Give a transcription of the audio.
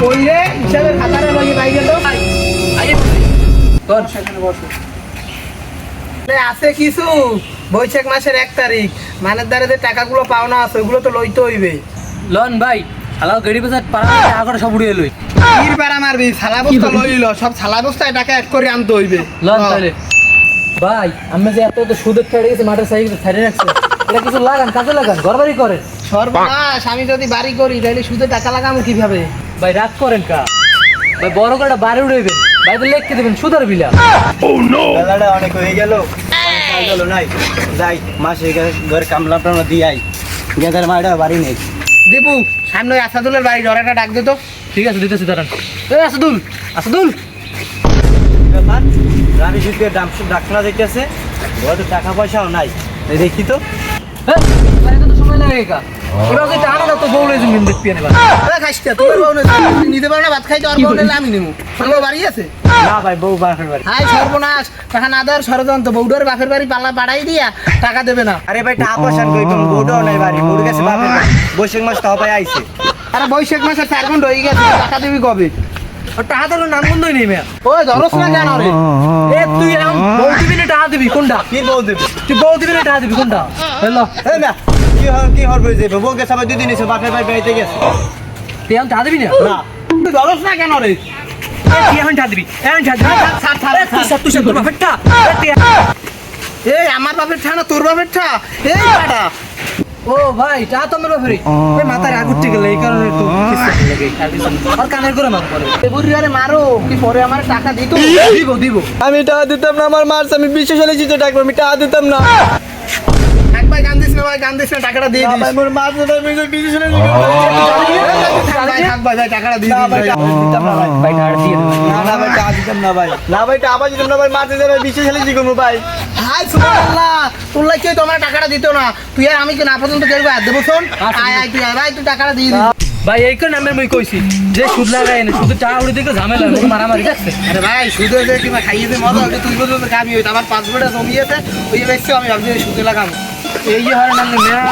কইরে হিসাবে খাতারে লইয়ে বাইরে তো এ, আছে কিছু? বৈশাখ মাসের এক তারিখ। মানের দ্বারে যে টাকাগুলো পাওনা আছে ওগুলো তো লইতে হইবে। লন ভাই শালা গড়ি পেছাত পাড়া আগর সব উড়িয়ে লই। কির পারা মারবি বস্তা লইল সব সালা বস্তায় টাকা এক করে আনতে হইবে। লন তাহলে। ভাই আমি যে এত এত সুদের ছেড়ে গেছে মাঠের সাইডে ছাড়ে রাখছে। এটা কিছু লাগান কাজে লাগান ঘরবাড়ি করেন। সর্বনাশ আমি যদি বাড়ি করি তাহলে সুদে টাকা লাগাবো কীভাবে? ভাই রাগ করেন কা? ভাই বড় করে বাড়ি উড়াইবেন। ভাই তো লেখকে দেবেন সুদার বিলা। বেলাটা অনেক হয়ে গেল। গেল নাই। যাই মাসে ঘরে কামলা টামলা দিয়ে আই। গেদার মাটা বাড়ি নেই। দীপু সামনে ওই আসাদুলের বাড়ি জরাটা ডাক দে তো। ঠিক আছে দিতেছি দাঁড়ান। এই আসাদুল আসাদুল। ব্যাপার রানী শীতের দাম ডাকনা দেখতেছে ঘরে টাকা পয়সাও নাই। এই দেখি তো। হ্যাঁ তো সময় লাগে কা। যে টানা তো বউলে জমিন দেখতে নেবা এ খাইস তোর বউ নিতে পারো না ভাত খাইতে আর বউ আমি নেব তোর বাড়ি আছে? না ভাই বউ বাপের বাড়ি। হাই সর্বনাশ। টাকা না দেওয়ার ষড়যন্ত্র। বউডোর বাপের বাড়ি পাল্লা পাড়াই দিয়া টাকা দেবে না। আরে ভাই টাকা পয়সা কই তুমি? বউটাও নাই বাড়ি বউর কাছে বাপের বাড়ি। বৈশাখ মাস তাও পাই আইছে। আরে বৈশাখ মাসে চার ঘণ্টা হয়ে গেছে টাকা দিবি কবে? আর টাকা তো নাম বন্ধই নেই মেয়া। ওই ধরস না কেন রে? এ তুই এরকম বউ দিবি না টাকা দিবি কোনটা? কি বউ দেবে? তুই বউ দিবি না টাকা দিবি কোনটা? হ্যালো এই না কি হর কি হর বই যাবে বউ গেছে আবার দুদিন এসে বাপের বাড়ি বেড়াইতে গেছে। তুই এখন টাকা না? না। তুই ধরস না কেন রে? তুই এখন টাকা এখন টাকা দিবি ছাড়, ছাড়, তুই সব তুই সব তোর বাপের টা। এই আমার বাপের ঠা না তোর বাপের ঠা? এই পাটা ও ভাই টা তো মেলো ফেরি ওই মাথায় আগুন ঠিক গেলে এই কারণে তো আর কানের করে মাং করে এ বুড়ি আরে মারো কি পরে আমার টাকা দিত? দিব দিব। আমি টাকা দিতাম না আমার মার্চ আমি বিশ্ব সালে জিতে টাকা আমি টাকা দিতাম না। ভাই গান দিস না টাকাটা দিয়ে দিস। মোর ভাই, থাক ভাই, ভাই, টাকাটা দিয়ে দিস ভাই ভাই। টাকা দিতাম না ভাই। ভাই টাকা দিয়ে না না ভাই টাকা দিতাম না ভাই। না ভাই টাকা দিতাম না ভাই মার্চে যাবে বিশ্ব সালে জিগো ভাই। হাই সুবহানাল্লাহ। তোর লাগে তোমার টাকাটা দিত না। তুই আর আমি কি না পর্যন্ত কেউ আর দেবো শোন। আয় আয় তুই আয়। ভাই তুই টাকাটা দিয়ে দিস। ভাই এই কোন নামের মই কইছি? যে সুদ লাগাই না শুধু টাকা উড়ে দিকে ঝামেলা মারামারি আরে ভাই সুদে যে কিংবা খাইয়ে দে মজা তুই বলতে খাবি হইতো আমার পাসপোর্টে জমিয়েছে ওই বেশি আমি ভাবছি সুদে লাগাম এই যে হয় না মেয়া